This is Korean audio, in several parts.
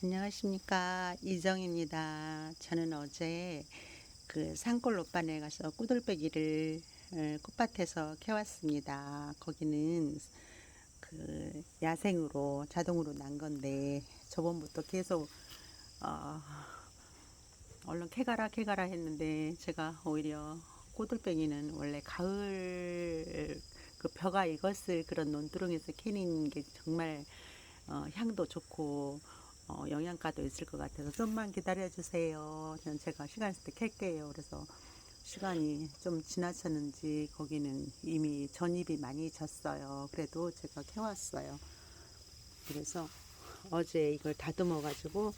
안녕하십니까 이정입니다. 저는 어제 그 산골 노반에 가서 꾸들빼기를 어, 꽃밭에서 캐왔습니다. 거기는 그 야생으로 자동으로 난 건데 저번부터 계속 어, 얼른 캐가라 캐가라 했는데 제가 오히려 꼬들빼기는 원래 가을 그 벼가 익었을 그런 논두렁에서 캐는 게 정말 어, 향도 좋고 어, 영양가도 있을 것 같아서 좀만 기다려 주세요. 제가 시간 있을 때 캘게요. 그래서 시간이 좀 지나쳤는지 거기는 이미 전입이 많이 졌어요. 그래도 제가 캐왔어요. 그래서 어제 이걸 다듬어 가지고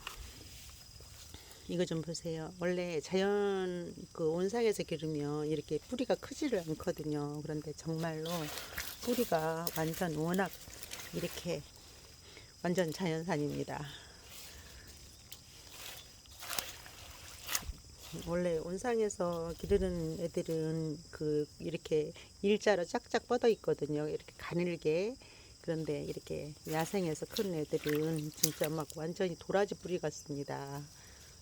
이거 좀 보세요. 원래 자연 그 온상에서 기르면 이렇게 뿌리가 크지를 않거든요. 그런데 정말로 뿌리가 완전 워낙 이렇게 완전 자연산입니다. 원래 온상에서 기르는 애들은 그 이렇게 일자로 짝짝 뻗어 있거든요. 이렇게 가늘게. 그런데 이렇게 야생에서 큰 애들은 진짜 막 완전히 도라지 뿌리 같습니다.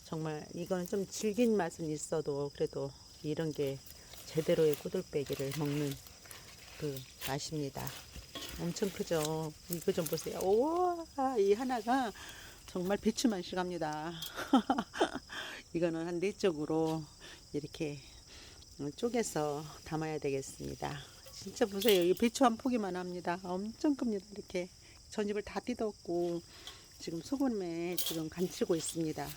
정말 이거는 좀 질긴 맛은 있어도 그래도 이런 게 제대로의 꼬들빼기를 먹는 그 맛입니다. 엄청 크죠. 이거 좀 보세요. 우와, 이 하나가 정말 배추만 시갑니다. 이거는 한 네 쪽으로 이렇게 쪼개서 담아야 되겠습니다. 진짜 보세요. 이 배추 한 포기만 합니다. 엄청 큽니다. 이렇게 전입을 다 뜯었고 지금 소금에 지금 간치고 있습니다.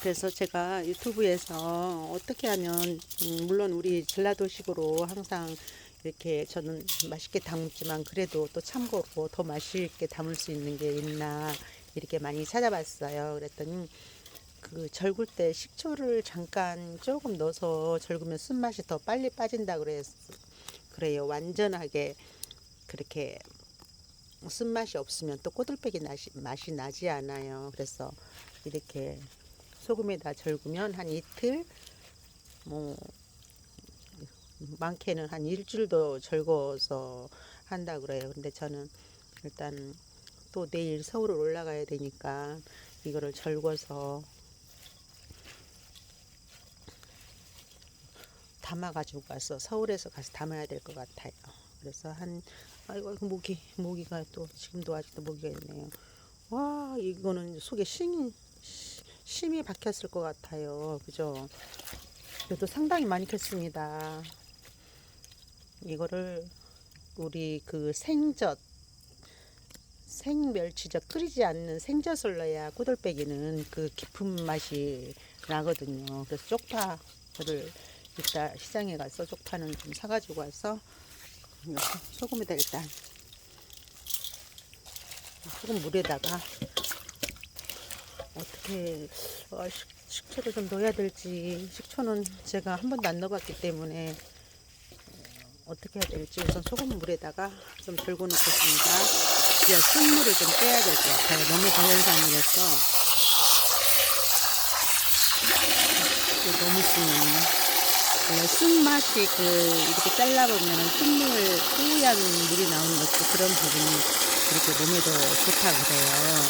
그래서 제가 유튜브에서 어떻게 하면 음, 물론 우리 전라도식으로 항상 이렇게 저는 맛있게 담지만 그래도 또 참고로 더 맛있게 담을 수 있는 게 있나 이렇게 많이 찾아봤어요. 그랬더니 그 절굴 때 식초를 잠깐 조금 넣어서 절구면 쓴맛이 더 빨리 빠진다 그래요. 그래요. 완전하게 그렇게 쓴맛이 없으면 또 꼬들빼기 맛이, 맛이 나지 않아요. 그래서 이렇게 소금에다 절구면 한 이틀 뭐 많게는 한 일주일도 절거서 한다 그래요. 근데 저는 일단 또 내일 서울을 올라가야 되니까 이거를 절거서 담아가지고 가서 서울에서 가서 담아야 될 것 같아요. 그래서 한 아이고 모기 모기가 또 지금도 아직도 모기가 있네요. 와 이거는 속에 심이 심이 박혔을 것 같아요. 그죠? 그래도 상당히 많이 캤습니다. 이거를 우리 그 생젓 생멸치젓 끓이지 않는 생젓을 넣어야 꼬들빼기는 그 깊은 맛이 나거든요. 그래서 쪽파를 이따 시장에 가서 쪽파는 좀 사가지고 와서 소금에다 일단 소금 물에다가 어떻게 어, 식, 식초를 좀 넣어야 될지 식초는 제가 한 번도 안 넣어봤기 때문에 어떻게 해야 될지 우선 소금 물에다가 좀 들고 놓겠습니다. 이제 쓴물을 좀 빼야 될 것 같아요. 너무 자연산이라서 이게 너무 쓰면 원래 쓴맛이 그 이렇게 잘라보면 쓴물 뿌얀 물이 나오는 것도 그런 부분이 그렇게 몸에도 좋다고 그래요.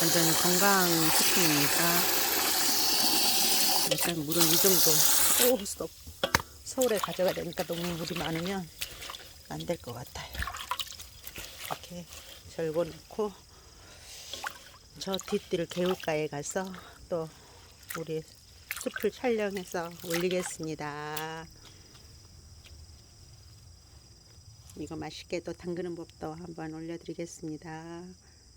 완전 건강 식품이니까 일단 물은 이 정도 오 스톱 서울에 가져가야 되니까 너무 물이 많으면 안 될 것 같아요. 이렇게 절고 놓고 저 뒷뜰 개울가에 가서 또 우리 숲을 촬영해서 올리겠습니다. 이거 맛있게 또 담그는 법도 한번 올려드리겠습니다.